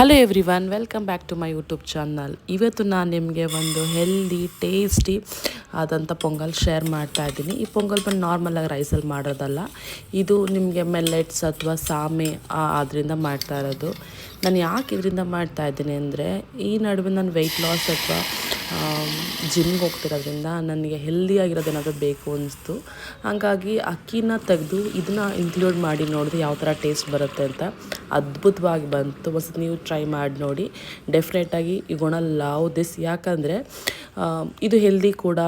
Hello every welcome back to my YouTube channel ಇವತ್ತು ನಾನು ನಿಮಗೆ ಒಂದು ಹೆಲ್ದಿ ಟೇಸ್ಟಿ ಆದಂಥ ಪೊಂಗಲ್ ಶೇರ್ ಮಾಡ್ತಾ ಇದ್ದೀನಿ. ಈ ಪೊಂಗಲ್ ಬಂದು ನಾರ್ಮಲಾಗಿ ರೈಸಲ್ಲಿ ಮಾಡೋದಲ್ಲ. ಇದು ನಿಮಗೆ ಮೆಲ್ಲೆಟ್ಸ್ ಅಥವಾ ಸಾಮೆ ಅದರಿಂದ ಮಾಡ್ತಾ ಇರೋದು. ನಾನು ಯಾಕೆ ಇದರಿಂದ ಮಾಡ್ತಾ ಇದ್ದೀನಿ ಅಂದರೆ, ಈ ನಡುವೆ ನಾನು ವೆಯ್ಟ್ ಲಾಸ್ ಅಥವಾ ಜಿಮ್ಗೆ ಹೋಗ್ತಿರೋದ್ರಿಂದ ನನಗೆ ಹೆಲ್ದಿಯಾಗಿರೋದೇನಾದರೂ ಬೇಕು ಅನ್ನಿಸ್ತು ಹಾಗಾಗಿ ಅಕ್ಕಿನ ತೆಗೆದು ಇದನ್ನ ಇನ್ಕ್ಲೂಡ್ ಮಾಡಿ ನೋಡಿದ್ರೆ ಯಾವ ಥರ ಟೇಸ್ಟ್ ಬರುತ್ತೆ ಅಂತ ಅದ್ಭುತವಾಗಿ ಬಂತು. ಒಂದು ನೀವು ಟ್ರೈ ಮಾಡಿ ನೋಡಿ. ಡೆಫಿನೆಟಾಗಿ ಈ ಗುಣ ಲವ್ ದಿಸ್ ಯಾಕಂದರೆ ಇದು ಹೆಲ್ದಿ ಕೂಡ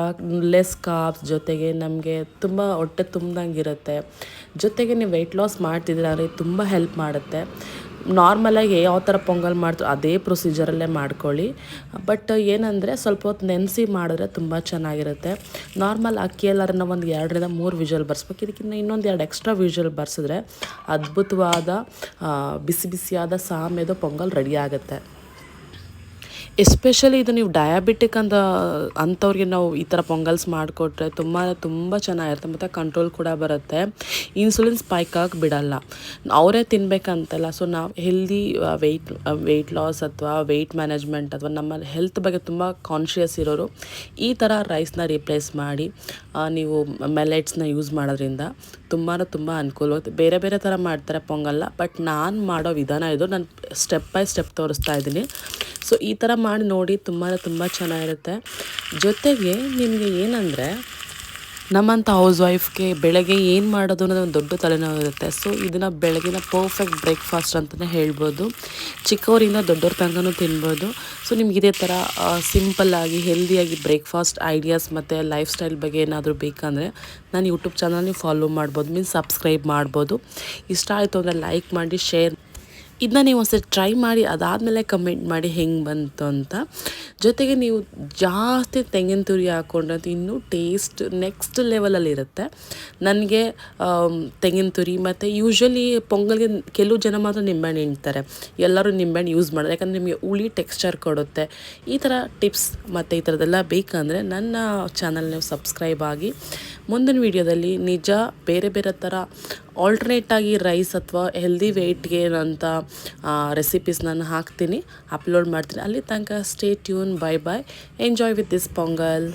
ಲೆಸ್ ಕಾಪ್ಸ್ ಜೊತೆಗೆ ನಮಗೆ ತುಂಬ ಹೊಟ್ಟೆ ತುಂಬ್ದಂಗಿರುತ್ತೆ ಜೊತೆಗೆ ನೀವು ವೆಯ್ಟ್ ಲಾಸ್ ಮಾಡ್ತಿದ್ರೆ ತುಂಬ ಹೆಲ್ಪ್ ಮಾಡುತ್ತೆ. ನಾರ್ಮಲಾಗಿ ಯಾವ ಥರ ಪೊಂಗಲ್ ಮಾಡ್ತು ಅದೇ ಪ್ರೊಸೀಜರಲ್ಲೇ ಮಾಡ್ಕೊಳ್ಳಿ. ಬಟ್ ಏನಂದರೆ ಸ್ವಲ್ಪ ಹೊತ್ತು ನೆನೆಸಿ ಮಾಡಿದ್ರೆ ತುಂಬ ಚೆನ್ನಾಗಿರುತ್ತೆ. ನಾರ್ಮಲ್ ಅಕ್ಕಿ ಎಲ್ಲರನ್ನ ಒಂದು ಎರಡರಿಂದ ಮೂರು ವಿಜುವಲ್ ಬರ್ಸ್ಬೇಕು. ಇದಕ್ಕಿಂತ ಇನ್ನೊಂದು ಎರಡು ಎಕ್ಸ್ಟ್ರಾ ವಿಜುವಲ್ ಬರ್ಸಿದ್ರೆ ಅದ್ಭುತವಾದ ಬಿಸಿ ಬಿಸಿಯಾದ ಸಾಮ್ಯದ ಪೊಂಗಲ್ ರೆಡಿ ಆಗುತ್ತೆ. ಎಸ್ಪೆಷಲಿ ಇದು ನೀವು ಡಯಾಬಿಟಿಕ್ ಅಂತ ಅಂಥವ್ರಿಗೆ ನಾವು ಈ ಥರ ಪೊಂಗಲ್ಸ್ ಮಾಡಿಕೊಟ್ರೆ ತುಂಬ ತುಂಬ ಚೆನ್ನಾಗಿರುತ್ತೆ ಮತ್ತು ಕಂಟ್ರೋಲ್ ಕೂಡ ಬರುತ್ತೆ. ಇನ್ಸುಲಿನ್ ಸ್ಪೈಕ್ ಆಗಿ ಬಿಡಲ್ಲ. ಅವರೇ ತಿನ್ಬೇಕಂತಲ್ಲ ಸೊ ನಾವು ಹೆಲ್ದಿ ವೆಯ್ಟ್ ವೆಯ್ಟ್ ಲಾಸ್ ಅಥವಾ ವೆಯ್ಟ್ ಮ್ಯಾನೇಜ್ಮೆಂಟ್ ಅಥವಾ ನಮ್ಮ ಹೆಲ್ತ್ ಬಗ್ಗೆ ತುಂಬ ಕಾನ್ಷಿಯಸ್ ಇರೋರು ಈ ಥರ ರೈಸ್ನ ರಿಪ್ಲೇಸ್ ಮಾಡಿ ನೀವು ಮೆಲೆಟ್ಸ್ನ ಯೂಸ್ ಮಾಡೋದ್ರಿಂದ ತುಂಬಾ ತುಂಬ ಅನುಕೂಲವಾಗುತ್ತೆ ಬೇರೆ ಬೇರೆ ಥರ ಮಾಡ್ತಾರೆ ಪೊಂಗಲ್ಲ ಬಟ್ ನಾನು ಮಾಡೋ ವಿಧಾನ ಇದು. ನಾನು ಸ್ಟೆಪ್ ಬೈ ಸ್ಟೆಪ್ ತೋರಿಸ್ತಾ ಇದ್ದೀನಿ. ಸೊ ಈ ಥರ ಮಾಡಿ ನೋಡಿ ತುಂಬ ತುಂಬ ಚೆನ್ನಾಗಿರುತ್ತೆ. ಜೊತೆಗೆ ನಿಮಗೆ ಏನಂದರೆ ನಮ್ಮಂಥ ಹೌಸ್ ವೈಫ್ಗೆ ಬೆಳಗ್ಗೆ ಏನು ಮಾಡೋದು ಅನ್ನೋದು ಒಂದು ದೊಡ್ಡ ತಲೆನೋವು ಇರುತ್ತೆ. ಸೊ ಇದನ್ನು ಬೆಳಗಿನ ಪರ್ಫೆಕ್ಟ್ ಬ್ರೇಕ್ಫಾಸ್ಟ್ ಅಂತಲೇ ಹೇಳ್ಬೋದು. ಚಿಕ್ಕವರಿಂದ ದೊಡ್ಡವ್ರ ತನಕನೂ ತಿನ್ಬೋದು. ಸೊ ನಿಮ್ಗೆ ಇದೇ ಥರ ಸಿಂಪಲ್ಲಾಗಿ ಹೆಲ್ದಿಯಾಗಿ ಬ್ರೇಕ್ಫಾಸ್ಟ್ ಐಡಿಯಾಸ್ ಮತ್ತು ಲೈಫ್ ಸ್ಟೈಲ್ ಬಗ್ಗೆ ಏನಾದರೂ ಬೇಕಂದರೆ, ನಾನು ಯೂಟ್ಯೂಬ್ ಚಾನಲ್ನೇ ಫಾಲೋ ಮಾಡ್ಬೋದು ಮೀನ್ಸ್ ಸಬ್ಸ್ಕ್ರೈಬ್ ಮಾಡ್ಬೋದು. ಇಷ್ಟ ಆಯಿತು ಅಂದರೆ ಲೈಕ್ ಮಾಡಿ ಶೇರ್ ಇದನ್ನ ನೀವು ಒಂದ್ಸರಿ ಟ್ರೈ ಮಾಡಿ, ಅದಾದಮೇಲೆ ಕಮೆಂಟ್ ಮಾಡಿ ಹೆಂಗೆ ಬಂತು ಅಂತ. ಜೊತೆಗೆ ನೀವು ಜಾಸ್ತಿ ತೆಂಗಿನ ತುರಿ ಹಾಕ್ಕೊಂಡ್ರೆ ಇನ್ನೂ ಟೇಸ್ಟ್ ನೆಕ್ಸ್ಟ್ ಲೆವೆಲಲ್ಲಿರುತ್ತೆ ನನಗೆ ತೆಂಗಿನ ತುರಿ ಮತ್ತು ಯೂಶ್ವಲಿ ಪೊಂಗಲ್ಗೆ ಕೆಲವು ಜನ ಮಾತ್ರ ನಿಂಬೆಹಣ್ಣು ಹಿಂಡ್ತಾರೆ. ಎಲ್ಲರೂ ನಿಂಬೆಹಣ್ಣು ಯೂಸ್ ಮಾಡೋದು ಯಾಕಂದರೆ ನಿಮಗೆ ಹುಳಿ ಟೆಕ್ಸ್ಚರ್ ಕೊಡುತ್ತೆ. ಈ ಥರ ಟಿಪ್ಸ್ ಮತ್ತು ಈ ಥರದ್ದೆಲ್ಲ ಬೇಕಂದರೆ ನನ್ನ ಚಾನಲ್ ನೀವು ಸಬ್ಸ್ಕ್ರೈಬ್ ಆಗಿ ಮುಂದಿನ ವೀಡಿಯೋದಲ್ಲಿ ನಿಜ ಬೇರೆ ಬೇರೆ ಥರ ಆಲ್ಟರ್ನೇಟಾಗಿ ರೈಸ್ ಅಥವಾ ಹೆಲ್ದಿ ವೆಯ್ಟ್ಗೆ ಅಂತ ರೆಸಿಪೀಸ್ ನಾನು ಹಾಕ್ತೀನಿ ಅಪ್ಲೋಡ್ ಮಾಡ್ತೀನಿ. ಅಲ್ಲಿ ತನಕ stay tune bye bye enjoy with this Pongal